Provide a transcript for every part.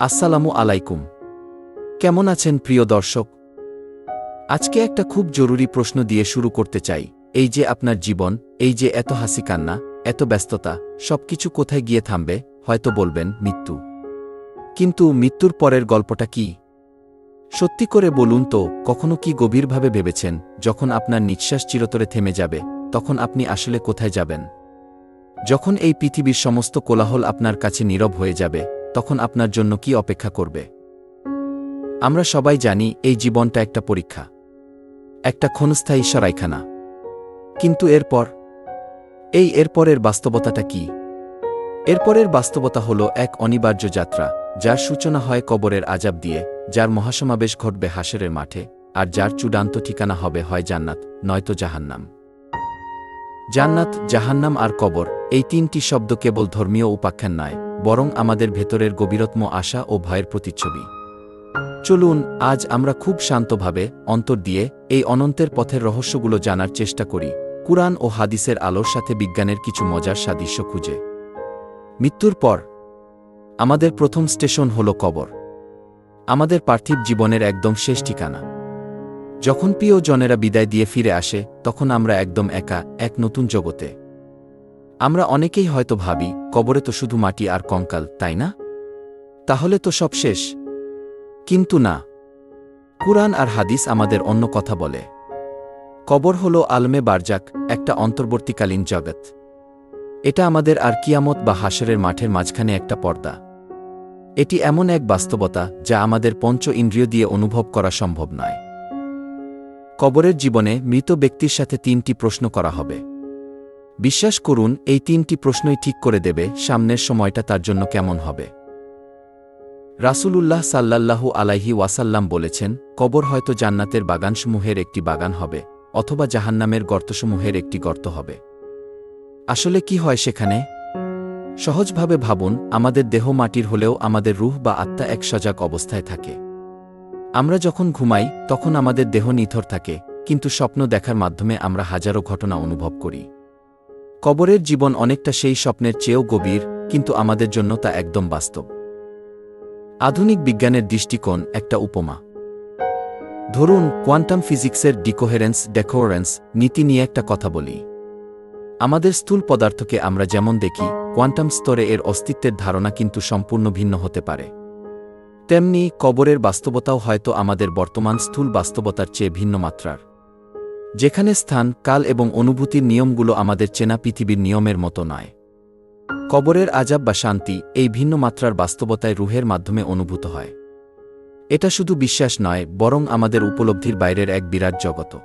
আসসালামু আলাইকুম। কেমন আছেন প্রিয় দর্শক? আজকে একটা খুব জরুরি প্রশ্ন দিয়ে শুরু করতে চাই। এই যে আপনার জীবন, এই যে এত হাসি কান্না, এত ব্যস্ততা, সবকিছু কোথায় গিয়ে থামবে, হয়তো বলবেন মৃত্যু। কিন্তু মৃত্যুর পরের গল্পটা কি? সত্যি করে বলুন তো, কখনো কি গভীরভাবে ভেবেছেন, যখন আপনার নিঃশ্বাস চিরতরে থেমে যাবে, তখন আপনি আসলে কোথায় যাবেন? যখন এই পৃথিবীর সমস্ত কোলাহল আপনার কাছে নীরব হয়ে যাবে তখন আপনার জন্য কি অপেক্ষা করবে? আমরা সবাই জানি এই জীবনটা একটা পরীক্ষা, একটা ক্ষণস্থায়ী সরাইখানা। কিন্তু এরপর? এই এরপরের বাস্তবতাটা কি? এরপরের বাস্তবতা হল এক অনিবার্য যাত্রা, যার সূচনা হয় কবরের আজাব দিয়ে, যার মহাসমাবেশ ঘটবে হাসরের মাঠে, আর যার চূড়ান্ত ঠিকানা হবে হয় জান্নাত, নয়তো জাহান্নাম। জান্নাত, জাহান্নাম আর কবর, এই তিনটি শব্দ কেবল ধর্মীয় উপাখ্যান নয়, বরং আমাদের ভেতরের গভীরত্ম আশা ও ভয়ের প্রতিচ্ছবি। চলুন, আজ আমরা খুব শান্তভাবে অন্তর দিয়ে এই অনন্তের পথের রহস্যগুলো জানার চেষ্টা করি, কুরআন ও হাদিসের আলোর সাথে বিজ্ঞানের কিছু মজার সাদৃশ্য খুঁজে। মৃত্যুর পর, আমাদের প্রথম স্টেশন হল কবর। আমাদের পার্থিব জীবনের একদম শেষ ঠিকানা। যখন প্রিয় জনেরা বিদায় দিয়ে ফিরে আসে, তখন আমরা একদম একা, এক নতুন জগতে। আমরা অনেকেই হয়তো ভাবি, কবরে তো শুধু মাটি আর কঙ্কাল, তাই না? তাহলে তো সব শেষ। কিন্তু না। কুরআন আর হাদিস আমাদের অন্য কথা বলে। কবর হল আলমে বারজাক, একটা অন্তর্বর্তীকালীন জগৎ। এটা আমাদের আর কিয়ামত বা হাসরের মাঠের মাঝখানে একটা পর্দা। এটি এমন এক বাস্তবতা, যা আমাদের পঞ্চ ইন্দ্রিয় দিয়ে অনুভব করা সম্ভব নয়। কবরের জীবনে মৃত ব্যক্তির সাথে তিনটি প্রশ্ন করা হবে। বিশ্বাস করুন, এই তিনটি প্রশ্নই ঠিক করে দেবে সামনের সময়টা তার জন্য কেমন হবে। রাসূলুল্লাহ সাল্লাল্লাহু আলাইহি ওয়াসাল্লাম বলেছেন, কবর হয়তো জান্নাতের বাগানসমূহের একটি বাগান হবে, অথবা জাহান্নামের গর্তসমূহের একটি গর্ত হবে। আসলে কি হয় সেখানে? সহজভাবে ভাবুন, আমাদের দেহ মাটির হলেও আমাদের রুহ বা আত্মা এক সজাগ অবস্থায় থাকে। আমরা যখন ঘুমাই, তখন আমাদের দেহ নিথর থাকে, কিন্তু স্বপ্ন দেখার মাধ্যমে আমরা হাজারো ঘটনা অনুভব করি। কবরের জীবন অনেকটা সেই স্বপ্নের চেয়েও গভীর, কিন্তু আমাদের জন্য তা একদম বাস্তব। আধুনিক বিজ্ঞানের দৃষ্টিকোণ একটা উপমা। ধরুন, কোয়ান্টাম ফিজিক্সের ডিকোহেরেন্স ডেকোরেন্স নীতি নিয়ে একটা কথা বলি। আমাদের স্থূল পদার্থকে আমরা যেমন দেখি, কোয়ান্টাম স্তরে এর অস্তিত্বের ধারণা কিন্তু সম্পূর্ণ ভিন্ন হতে পারে। তেমনি কবরের বাস্তবতাও হয়তো আমাদের বর্তমান স্থূল বাস্তবতার চেয়ে ভিন্ন মাত্রার। যেখানে স্থান, কাল এবং অনুভূতির নিয়মগুলো আমাদের চেনা পৃথিবীর নিয়মের মতো নয়। কবরের আজাব বা শান্তি এই ভিন্ন মাত্রার বাস্তবতায় রুহের মাধ্যমে অনুভূত হয়। এটা শুধু বিশ্বাস নয়, বরং আমাদের উপলব্ধির বাইরের এক বিরাট জগত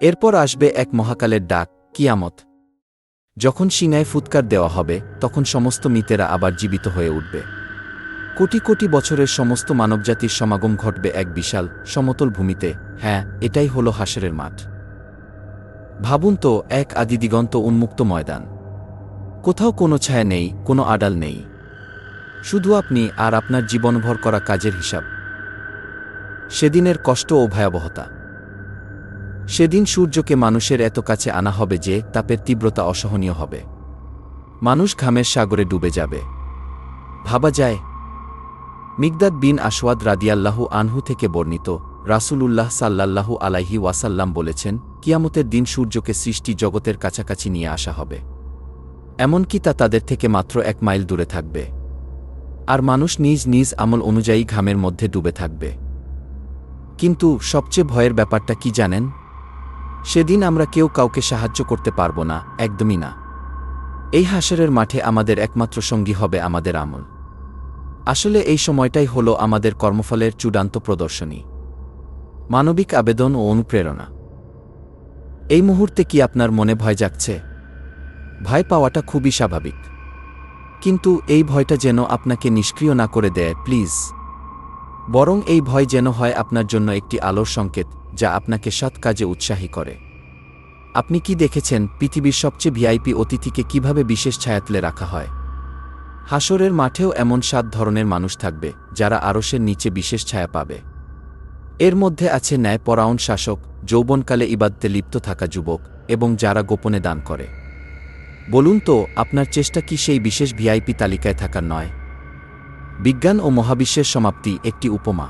এরপর আসবে এক মহাকালের ডাক, কিয়ামত। যখন সিনায় ফুৎকার দেওয়া হবে, তখন সমস্ত মিতেরা আবার জীবিত হয়ে উঠবে। কোটি কোটি বছরের সমস্ত মানবজাতির সমাগম ঘটবে এক বিশাল, সমতল ভূমিতে। হ্যাঁ এটাই হল হাসরের মাঠ। ভাবুন তো, এক আদিদিগন্ত উন্মুক্ত ময়দান। কোথাও কোনো ছায়া নেই, কোনো আড়াল নেই। শুধু আপনি আর আপনার জীবনভর করা কাজের হিসাব। সেদিনের কষ্ট ও ভয়াবহতা। সেদিন সূর্যকে মানুষের এত কাছে আনা হবে যে, তাপের তীব্রতা অসহনীয় হবে। মানুষ ঘামের সাগরে ডুবে যাবে। ভাবা যায় মিগদাদ বিন আশওয়াদ রাদিয়াল্লাহু আনহু থেকে বর্ণিত, রাসূলুল্লাহ সাল্লাল্লাহু আলাইহি ওয়াসাল্লাম বলেছেন, কিয়ামতের দিন সূর্যকে সৃষ্টি জগতের কাছাকাছি নিয়ে আসা হবে। এমনকি তা তাদের থেকে মাত্র এক মাইল দূরে থাকবে। আর মানুষ নিজ নিজ আমল অনুযায়ী ঘামের মধ্যে ডুবে থাকবে। কিন্তু সবচেয়ে ভয়ের ব্যাপারটা কি জানেন? সেদিন আমরা কেউ কাউকে সাহায্য করতে পারব না, একদমই না। এই হাসরের মাঠে আমাদের একমাত্র সঙ্গী হবে আমাদের আমল। আসলে এই সময়টাই হল আমাদের কর্মফলের চূড়ান্ত প্রদর্শনী। মানবিক আবেদন ও অনুপ্রেরণা। এই মুহূর্তে কি আপনার মনে ভয় জাগছে? ভয় পাওয়াটা খুবই স্বাভাবিক। কিন্তু এই ভয়টা যেন আপনাকে নিষ্ক্রিয় না করে দেয়, প্লিজ। বরং এই ভয় যেন হয় আপনার জন্য একটি আলোর সংকেত, যা আপনাকে সৎ কাজে উৎসাহী করে। আপনি কি দেখেছেন পৃথিবীর সবচেয়ে ভিআইপি অতিথিকে কীভাবে বিশেষ ছায়াতলে রাখা হয়? হাসরের মাঠেও এমন সাত ধরনের মানুষ থাকবে, যারা আরসের নিচে বিশেষ ছায়া পাবে। এর মধ্যে আছে ন্যায় ন্যায়পরায়ণ শাসক, যৌবনকালে ইবাদতে লিপ্ত থাকা যুবক, এবং যারা গোপনে দান করে। বলুন তো, আপনার চেষ্টা কি সেই বিশেষ ভিআইপি তালিকায় থাকার নয়? বিজ্ঞান ও মহাবিশ্বের সমাপ্তি একটি উপমা।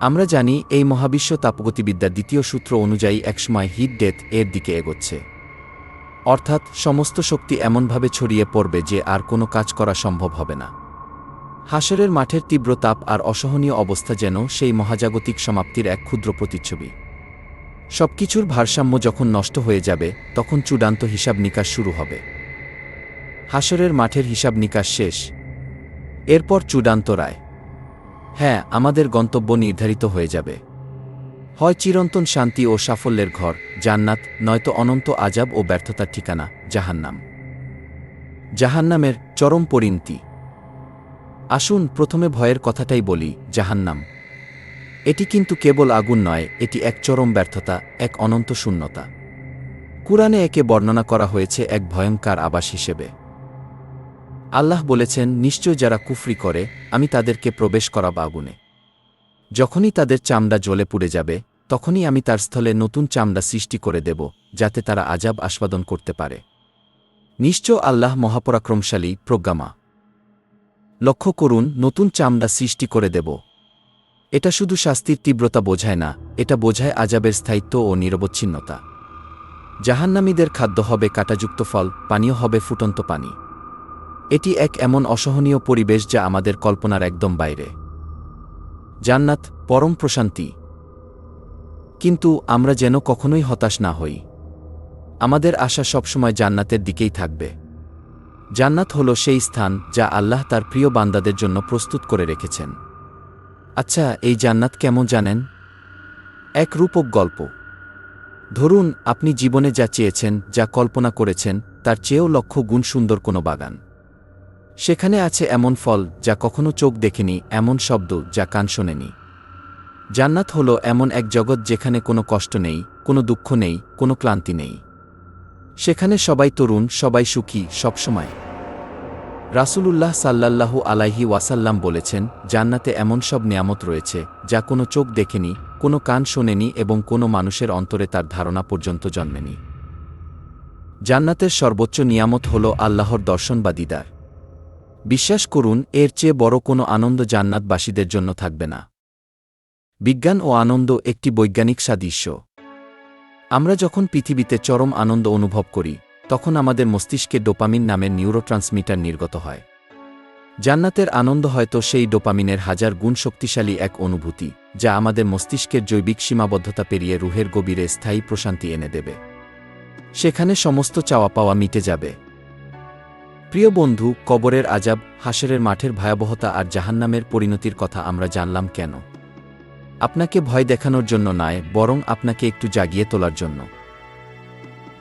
আমরা জানি, এই মহাবিশ্ব তাপগতিবিদ্যার দ্বিতীয় সূত্র অনুযায়ী একসময় হিট ডেথ এর দিকে এগোচ্ছে। অর্থাৎ সমস্ত শক্তি এমনভাবে ছড়িয়ে পড়বে যে আর কোনো কাজ করা সম্ভব হবে না। হাসরের মাঠের তীব্র তাপ আর অসহনীয় অবস্থা যেন সেই মহাজাগতিক সমাপ্তির এক ক্ষুদ্র প্রতিচ্ছবি। সবকিছুর ভারসাম্য যখন নষ্ট হয়ে যাবে, তখন চূড়ান্ত হিসাব নিকাশ শুরু হবে। হাসরের মাঠের হিসাব নিকাশ শেষ। এরপর চূড়ান্ত রায়। হ্যাঁ আমাদের গন্তব্য নির্ধারিত হয়ে যাবে। হয় চিরন্তন শান্তি ও সাফল্যের ঘর, জান্নাত, নয়তো অনন্ত আজাব ও ব্যর্থতার ঠিকানা, জাহান্নাম। জাহান্নামের চরম পরিণতি। আসুন প্রথমে ভয়ের কথাটাই বলি, জাহান্নাম। এটি কিন্তু কেবল আগুন নয়, এটি এক চরম ব্যর্থতা, এক অনন্ত শূন্যতা। কুরআনে একে বর্ণনা করা হয়েছে এক ভয়ঙ্কর আবাস হিসেবে। আল্লাহ বলেছেন, নিশ্চয় যারা কুফরি করে, আমি তাদেরকে প্রবেশ করাব আগুনে। যখনই তাদের চামড়া জ্বলে পুড়ে যাবে, তখনই আমি তার স্থলে নতুন চামড়া সৃষ্টি করে দেব, যাতে তারা আজাব আস্বাদন করতে পারে। নিশ্চয় আল্লাহ মহাপরাক্রমশালী, প্রজ্ঞামা। লক্ষ্য করুন, নতুন চামড়া সৃষ্টি করে দেব। এটা শুধু শাস্তির তীব্রতা বোঝায় না, এটা বোঝায় আজাবের স্থায়িত্ব ও নিরবচ্ছিন্নতা। জাহান্নামীদের খাদ্য হবে কাটাযুক্ত ফল, পানীয় হবে ফুটন্ত পানি। এটি এক এমন অসহনীয় পরিবেশ যা আমাদের কল্পনার একদম বাইরে। জান্নাত পরম প্রশান্তি। কিন্তু আমরা যেন কখনোই হতাশ না হই। আমাদের আশা সবসময় জান্নাতের দিকেই থাকবে। জান্নাত হল সেই স্থান যা আল্লাহ তার প্রিয় বান্দাদের জন্য প্রস্তুত করে রেখেছেন। আচ্ছা এই জান্নাত কেমন জানেন? এক রূপক গল্প। ধরুন, আপনি জীবনে যা চেয়েছেন, যা কল্পনা করেছেন, তার চেয়েও লক্ষ গুণ সুন্দর কোনো বাগান। সেখানে আছে এমন ফল যা কখনো চোখ দেখেনি, এমন শব্দ যা কান শোনেনি। জান্নাত হল এমন এক জগৎ যেখানে কোনো কষ্ট নেই, কোনো দুঃখ নেই, কোনো ক্লান্তি নেই। সেখানে সবাই তরুণ, সবাই সুখী সবসময় রাসূলুল্লাহ সাল্লাল্লাহু আলাইহি ওয়াসাল্লাম বলেছেন, জান্নাতে এমন সব নিয়ামত রয়েছে যা কোনো চোখ দেখেনি, কোনো কান শোনেনি এবং কোনো মানুষের অন্তরে তার ধারণা পর্যন্ত জন্মেনি। জান্নাতের সর্বোচ্চ নিয়ামত হল আল্লাহর দর্শন বা দিদার। বিশ্বাস করুন, এর চেয়ে বড় কোনো আনন্দ জান্নাতবাসীদের জন্য থাকবে না। বিজ্ঞান ও আনন্দ একটি বৈজ্ঞানিক সাদৃশ্য। আমরা যখন পৃথিবীতে চরম আনন্দ অনুভব করি, তখন আমাদের মস্তিষ্কে ডোপামিন নামের নিউরোট্রান্সমিটার নির্গত হয়। জান্নাতের আনন্দ হয়তো সেই ডোপামিনের হাজার গুণ শক্তিশালী এক অনুভূতি, যা আমাদের মস্তিষ্কের জৈবিক সীমাবদ্ধতা পেরিয়ে রুহের গভীরে স্থায়ী প্রশান্তি এনে দেবে। সেখানে সমস্ত চাওয়া পাওয়া মিটে যাবে। প্রিয় বন্ধু, কবরের আজাব, হাসরের মাঠের ভয়াবহতা আর জাহান্নামের পরিণতির কথা আমরা জানলাম কেন? আপনাকে ভয় দেখানোর জন্য নয়, বরং আপনাকে একটু জাগিয়ে তোলার জন্য।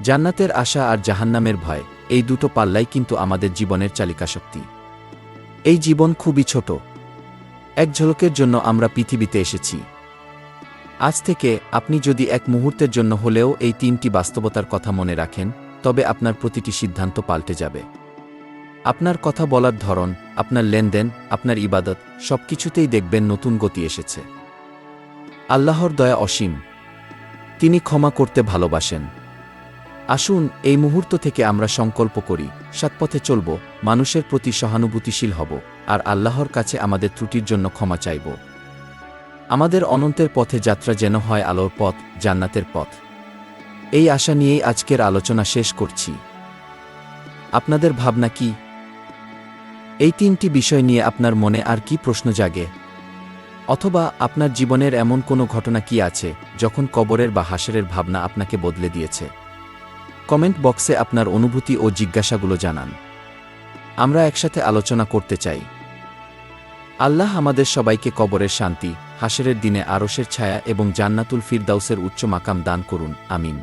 জান্নাতের আশা আর জাহান্নামের ভয়, এই দুটো পাল্লাই কিন্তু আমাদের জীবনের চালিকাশক্তি এই জীবন খুবই ছোট। এক ঝলকের জন্য আমরা পৃথিবীতে এসেছি। আজ থেকে আপনি যদি এক মুহূর্তের জন্য হলেও এই তিনটি বাস্তবতার কথা মনে রাখেন, তবে আপনার প্রতিটি সিদ্ধান্ত পাল্টে যাবে। আপনার কথা বলার ধরন, আপনার লেনদেন, আপনার ইবাদত, সবকিছুতেই দেখবেন নতুন গতি এসেছে। আল্লাহর দয়া অসীম। তিনি ক্ষমা করতে ভালোবাসেন। আসুন, এই মুহূর্ত থেকে আমরা সংকল্প করি সৎপথে চলব, মানুষের প্রতি সহানুভূতিশীল হব, আর আল্লাহর কাছে আমাদের ত্রুটির জন্য ক্ষমা চাইব। আমাদের অনন্তের পথে যাত্রা যেন হয় আলোর পথ, জান্নাতের পথ। এই আশা নিয়েই আজকের আলোচনা শেষ করছি। আপনাদের ভাবনা কি? এই তিনটি বিষয় নিয়ে আপনার মনে আর কি প্রশ্ন জাগে? অথবা আপনার জীবনের এমন কোনো ঘটনা কি আছে, যখন কবরের বা হাসরের ভাবনা আপনাকে বদলে দিয়েছে? কমেন্ট বক্সে আপনার অনুভূতি ও জিজ্ঞাসাগুলো জানান। আমরা একসাথে আলোচনা করতে চাই। আল্লাহ আমাদের সবাইকে কবরের শান্তি, হাসরের দিনে আরশের ছায়া এবং জান্নাতুল ফিরদাউসের উচ্চ মাকাম দান করুন, আমিন।